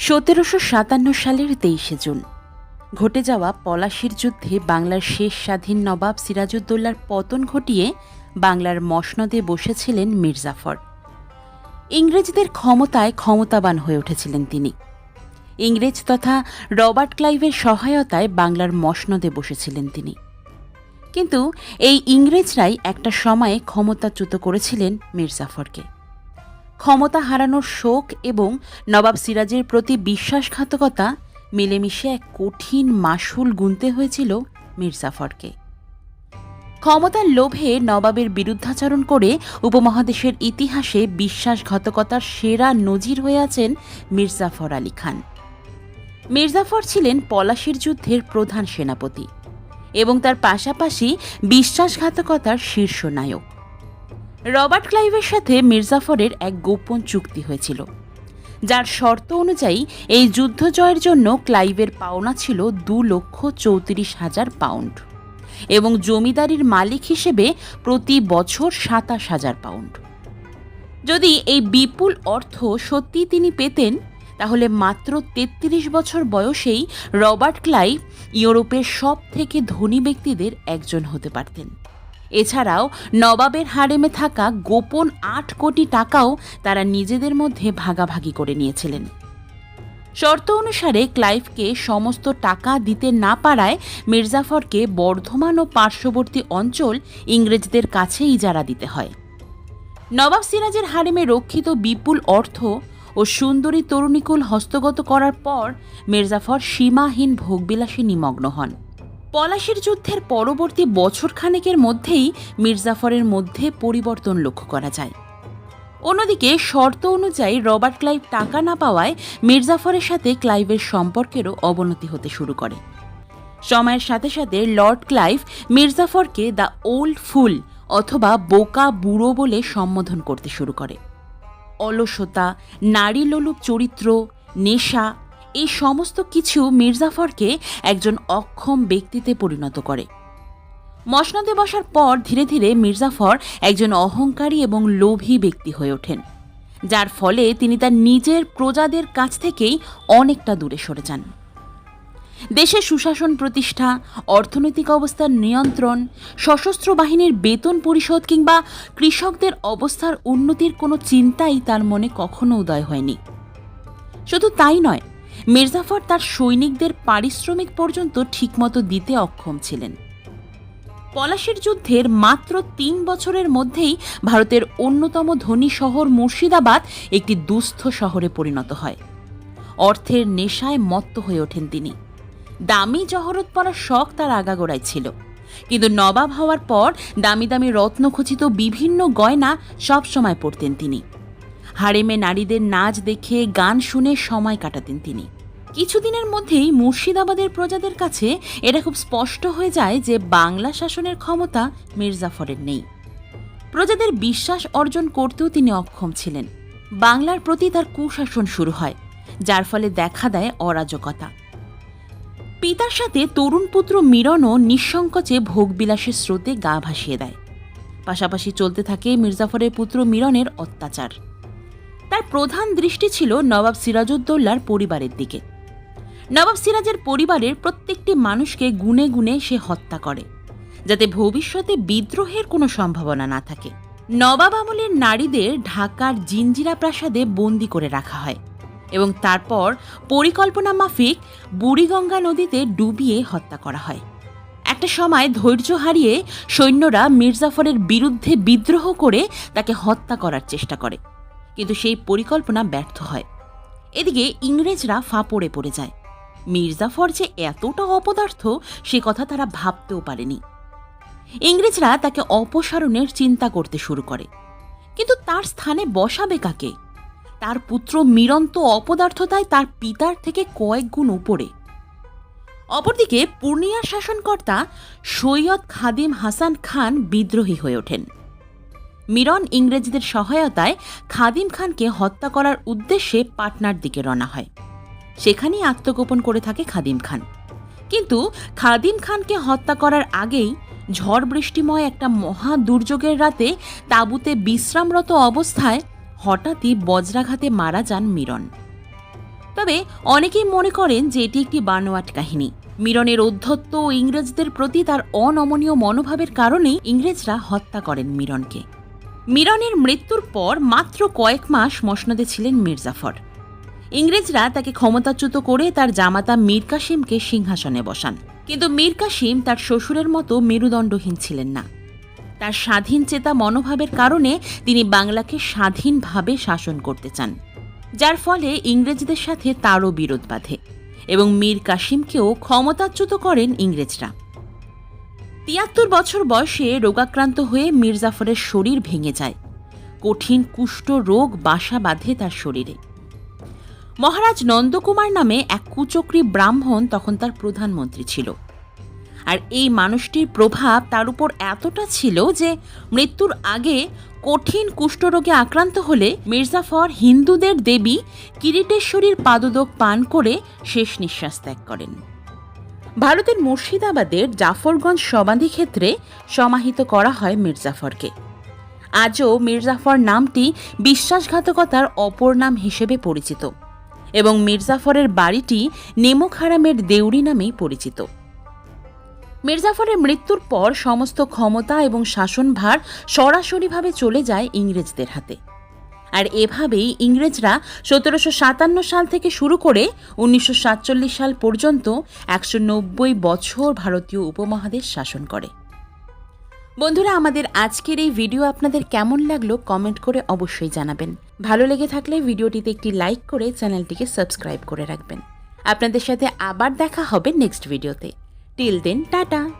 সতেরোশো সাতান্ন সালের তেইশে জুন। ঘটে যাওয়া পলাশির যুদ্ধে বাংলার শেষ স্বাধীন নবাব সিরাজউদ্দৌলার পতন ঘটিয়ে বাংলার মসনদে বসেছিলেন মির্জাফর। ইংরেজদের ক্ষমতায় ক্ষমতাবান হয়ে উঠেছিলেন তিনি। ইংরেজ তথা রবার্ট ক্লাইভের সহায়তায় বাংলার মসনদে বসেছিলেন তিনি। কিন্তু এই ইংরেজরাই একটা সময়ে ক্ষমতাচ্যুত করেছিলেন মির্জাফরকে। ক্ষমতা হারানোর শোক এবং নবাব সিরাজের প্রতি বিশ্বাসঘাতকতা মিলেমিশে এক কঠিন মাসুল গুনতে হয়েছিল মির্জাফরকে ক্ষমতার লোভে নবাবের বিরুদ্ধাচরণ করে উপমহাদেশের ইতিহাসে বিশ্বাসঘাতকতার সেরা নজির হয়ে আছেন মির্জাফর আলী খান। মির্জাফর ছিলেন পলাশির যুদ্ধের প্রধান সেনাপতি এবং তার পাশাপাশি বিশ্বাসঘাতকতার শীর্ষ নায়ক। রবার্ট ক্লাইভের সাথে মির্জাফরের এক গোপন চুক্তি হয়েছিল। যার শর্ত অনুযায়ী এই যুদ্ধ জয়ের জন্য ক্লাইভের পাওনা ছিল দু লক্ষ চৌত্রিশ হাজার পাউন্ড এবং জমিদারির মালিক হিসেবে প্রতি বছর সাতাশ হাজার পাউন্ড। যদি এই বিপুল অর্থ সত্যি তিনি পেতেন, তাহলে মাত্র তেত্রিশ বছর বয়সেই রবার্ট ক্লাইভ ইউরোপের সব থেকে ধনী ব্যক্তিদের একজন হতে পারতেন। এছাড়াও নবাবের হারেমে থাকা গোপন আট কোটি টাকাও তারা নিজেদের মধ্যে ভাগাভাগি করে নিয়েছিলেন। শর্ত অনুসারে ক্লাইভকে সমস্ত টাকা দিতে না পারায় মির্জাফরকে বর্ধমান ও পার্শ্ববর্তী অঞ্চল ইংরেজদের কাছে ইজারা দিতে হয়। নবাব সিরাজের হারেমে রক্ষিত বিপুল অর্থ ও সুন্দরী তরুণীকুল হস্তগত করার পর মির্জাফর সীমাহীন ভোগবিলাসে নিমগ্ন হন। পলাশির যুদ্ধের পরবর্তী বছরখানেকের মধ্যেই মির্জাফরের মধ্যে পরিবর্তন লক্ষ্য করা যায়। অন্যদিকে শর্ত অনুযায়ী রবার্ট ক্লাইভ টাকা না পাওয়ায় মির্জাফরের সাথে ক্লাইভের সম্পর্কেরও অবনতি হতে শুরু করে। সময়ের সাথে সাথে লর্ড ক্লাইভ মির্জাফরকে দ্য ওল্ড ফুল অথবা বোকা বুড়ো বলে সম্বোধন করতে শুরু করে। অলসতা নারী লোলুপ চরিত্র, নেশা এই সমস্ত কিছু মির্জাফরকে একজন অক্ষম ব্যক্তিতে পরিণত করে। মসনদে বসার পর ধীরে ধীরে মির্জাফর একজন অহংকারী এবং লোভী ব্যক্তি হয়ে ওঠেন, যার ফলে তিনি তার নিজের প্রজাদের কাছ থেকেই অনেকটা দূরে সরে যান। দেশে সুশাসন প্রতিষ্ঠা, অর্থনৈতিক অবস্থার নিয়ন্ত্রণ, সশস্ত্র বাহিনীর বেতন পরিশোধ কিংবা কৃষকদের অবস্থার উন্নতির কোনো চিন্তাই তার মনে কখনো উদয় হয়নি। শুধু তাই নয় মির্জাফর তার সৈনিকদের পারিশ্রমিক পর্যন্ত ঠিকমতো দিতে অক্ষম ছিলেন। পলাশির যুদ্ধের মাত্র তিন বছরের মধ্যেই ভারতের অন্যতম ধনী শহর মুর্শিদাবাদ একটি দুস্থ শহরে পরিণত হয়। অর্থের নেশায় মত্ত হয়ে ওঠেন তিনি। দামি জহরত পরার শখ তার আগাগোড়ায় ছিল। কিন্তু নবাব হওয়ার পর দামি দামি রত্নখচিত বিভিন্ন গয়না সবসময় পরতেন তিনি। হারেমে নারীদের নাচ দেখে গান শুনে সময় কাটাতেন তিনি। কিছুদিনের মধ্যেই মুর্শিদাবাদের প্রজাদের কাছে এটা খুব স্পষ্ট হয়ে যায় যে বাংলা শাসনের ক্ষমতা মির্জাফরের নেই। প্রজাদের বিশ্বাস অর্জন করতেও তিনি অক্ষম ছিলেন। বাংলার প্রতি তার কুশাসন শুরু হয়, যার ফলে দেখা দেয় অরাজকতা। পিতার সাথে তরুণ পুত্র মিরনও নিঃসংকোচে ভোগবিলাসের স্রোতে গা ভাসিয়ে দেয়। পাশাপাশি চলতে থাকে মির্জাফরের পুত্র মিরনের অত্যাচার। তার প্রধান দৃষ্টি ছিল নবাব সিরাজউদ্দৌলার পরিবারের দিকে। নবাব সিরাজের পরিবারের প্রত্যেকটি মানুষকে গুনে গুনে সে হত্যা করে, যাতে ভবিষ্যতে বিদ্রোহের কোনো সম্ভাবনা না থাকে। নবাব আমলের নারীদের ঢাকার জিঞ্জিরা প্রাসাদে বন্দি করে রাখা হয় এবং তারপর পরিকল্পনা মাফিক বুড়িগঙ্গা নদীতে ডুবিয়ে হত্যা করা হয়। একটা সময় ধৈর্য হারিয়ে সৈন্যরা মির্জাফরের বিরুদ্ধে বিদ্রোহ করে তাকে হত্যা করার চেষ্টা করে। কিন্তু সেই পরিকল্পনা ব্যর্থ হয়। এদিকে ইংরেজরা ফাঁপড়ে পড়ে যায়। মির্জাফর যে এতটা অপদার্থ, সে কথা তারা ভাবতেও পারেনি। ইংরেজরা তাকে অপসারণের চিন্তা করতে শুরু করে। কিন্তু তার স্থানে বসাবে কাকে? তার পুত্র মিরন্ত অপদার্থতায় তার পিতার থেকে কয়েক গুণ উপরে। অপরদিকে পূর্ণিয়ার শাসনকর্তা সৈয়দ খাদিম হাসান খান বিদ্রোহী হয়ে ওঠেন। মিরন ইংরেজদের সহায়তায় খাদিম খানকে হত্যা করার উদ্দেশ্যে পাটনার দিকে রওনা হয়। সেখানেই আত্মগোপন করে থাকে খাদিম খান। কিন্তু খাদিম খানকে হত্যা করার আগেই ঝড় বৃষ্টিময় একটা মহা দুর্যোগের রাতে তাঁবুতে বিশ্রামরত অবস্থায় হঠাৎই বজ্রাঘাতে মারা যান মিরন। তবে অনেকেই মনে করেন যে এটি একটি বানোয়াট কাহিনী। মিরনের ঔদ্ধত্য ও ইংরেজদের প্রতি তার অনমনীয় মনোভাবের কারণেই ইংরেজরা হত্যা করেন মিরনকে। মিরনের মৃত্যুর পর মাত্র কয়েক মাস মসনদে ছিলেন মির্জাফর। ইংরেজরা তাকে ক্ষমতাচ্যুত করে তার জামাতা মীর কাসিমকে সিংহাসনে বসান। কিন্তু মীর কাসিম তার শ্বশুরের মতো মেরুদণ্ডহীন ছিলেন না। তার স্বাধীন চেতা মনোভাবের কারণে তিনি বাংলাকে স্বাধীনভাবে শাসন করতে চান, যার ফলে ইংরেজদের সাথে তারও বিরোধ বাঁধে এবং মীর কাসিমকেও ক্ষমতাচ্যুত করেন ইংরেজরা। তিয়াত্তর বছর বয়সে রোগাক্রান্ত হয়ে মির্জাফরের শরীর ভেঙে যায়। কঠিন কুষ্ঠ রোগ বাসা বাঁধে তার শরীরে। মহারাজ নন্দকুমার নামে এক কুচক্রী ব্রাহ্মণ তখন তার প্রধানমন্ত্রী ছিল। আর এই মানুষটির প্রভাব তার উপর এতটা ছিল যে মৃত্যুর আগে কঠিন কুষ্ঠরোগে আক্রান্ত হলে মির্জাফর হিন্দুদের দেবী কিরিটেশ্বরীর পাদদক পান করে শেষ নিঃশ্বাস ত্যাগ করেন। ভারতের মুর্শিদাবাদের জাফরগঞ্জ সমাধি ক্ষেত্রে সমাহিত করা হয় মির্জাফরকে। আজও মির্জাফর নামটি বিশ্বাসঘাতকতার অপর নাম হিসেবে পরিচিত এবং মির্জাফরের বাড়িটি নেমুক হারামের দেউরি নামেই পরিচিত। মির্জাফরের মৃত্যুর পর সমস্ত ক্ষমতা এবং শাসনভার সরাসরিভাবে চলে যায় ইংরেজদের হাতে। আর এভাবেই ইংরেজরা সতেরোশো সাতান্ন সাল থেকে শুরু করে উনিশশো সাতচল্লিশ সাল পর্যন্ত একশো নব্বই বছর ভারতীয় উপমহাদেশ শাসন করে। বন্ধুরা, আমাদের আজকের এই ভিডিও আপনাদের কেমন লাগল কমেন্ট করে অবশ্যই জানাবেন। ভালো লেগে থাকলে ভিডিওটিতে একটি লাইক করে চ্যানেলটিকে সাবস্ক্রাইব করে রাখবেন। আপনাদের সাথে আবার দেখা হবে নেক্সট ভিডিওতে। Till then, tata!